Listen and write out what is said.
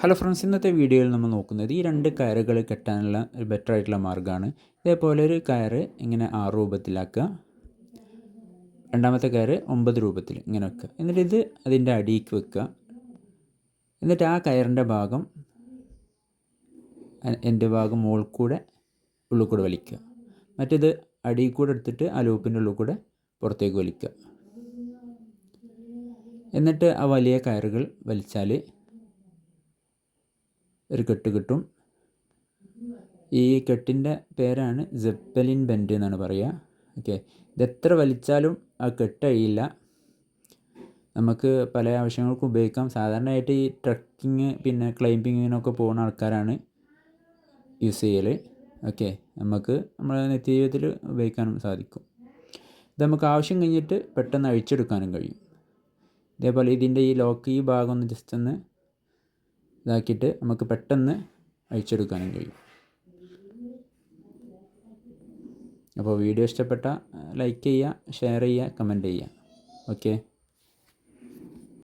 Hello friends ഇന്നത്തെ വീഡിയോയിൽ നമ്മൾ നോക്കുന്നത് ഈ രണ്ട് കയറുകൾ കെട്ടാനുള്ള ഒരു ബെറ്റർ ആയിട്ടുള്ള മാർഗമാണ്. ഇതേപോലെ ഒരു കയറ് ഇങ്ങനെ ആറ് രൂപത്തിലാക്കുക. രണ്ടാമത്തെ കയറ് ഒമ്പത് രൂപത്തിൽ ഇങ്ങനെ വെക്കുക. എന്നിട്ട് ഇത് അതിന്റെ അടിയിക്ക് വെക്കുക. എന്നിട്ട് ആ കയറിന്റെ ഭാഗം എന്റെ ഭാഗം മുകളിൽ കൂടെ ഉള്ളിൽ കൂടെ വലിക്കുക. മറ്റേത് അടിയിൽ കൂടെ എടുത്തിട്ട് ആ ലൂപ്പിന്റെ ഉള്ളിൽ കൂടെ പുറത്തേക്ക് വലിക്കുക. എന്നിട്ട് ആ വലിയ കയറുകൾ വലിച്ചാൽ ഒരു കെട്ട് കിട്ടും. ഈ കെട്ടിന്റെ പേരാണ് ജെപ്പലിൻ ബെൻഡ് എന്നാണ് പറയുക. ഓക്കെ. ഇതെത്ര വലിച്ചാലും ആ കെട്ടഴിയില്ല നമുക്ക് പല ആവശ്യങ്ങൾക്കും ഉപയോഗിക്കാം. സാധാരണയായിട്ട് ഈ ട്രക്കിങ് പിന്നെ ക്ലൈംബിങ്ങിനൊക്കെ പോകുന്ന ആൾക്കാരാണ് യൂസ് ചെയ്യൽ ഓക്കെ. നമുക്ക് നമ്മുടെ നിത്യജീവിതത്തിൽ ഉപയോഗിക്കാനും സാധിക്കും. ഇത് നമുക്ക് ആവശ്യം കഴിഞ്ഞിട്ട് പെട്ടെന്ന് അഴിച്ചെടുക്കാനും കഴിയും. ഇതേപോലെ ഇതിന്റെ ഈ ലോക്ക് ഈ ഭാഗം ഒന്ന് ജസ്റ്റ് ഒന്ന് ഇതാക്കിയിട്ട് നമുക്ക് പെട്ടെന്ന് അഴിച്ചെടുക്കാനും കഴിയും. അപ്പോൾ വീഡിയോ ഇഷ്ടപ്പെട്ട ലൈക്ക് ചെയ്യുക ഷെയർ ചെയ്യുക കമന്റ് ചെയ്യുക. ഓക്കെ.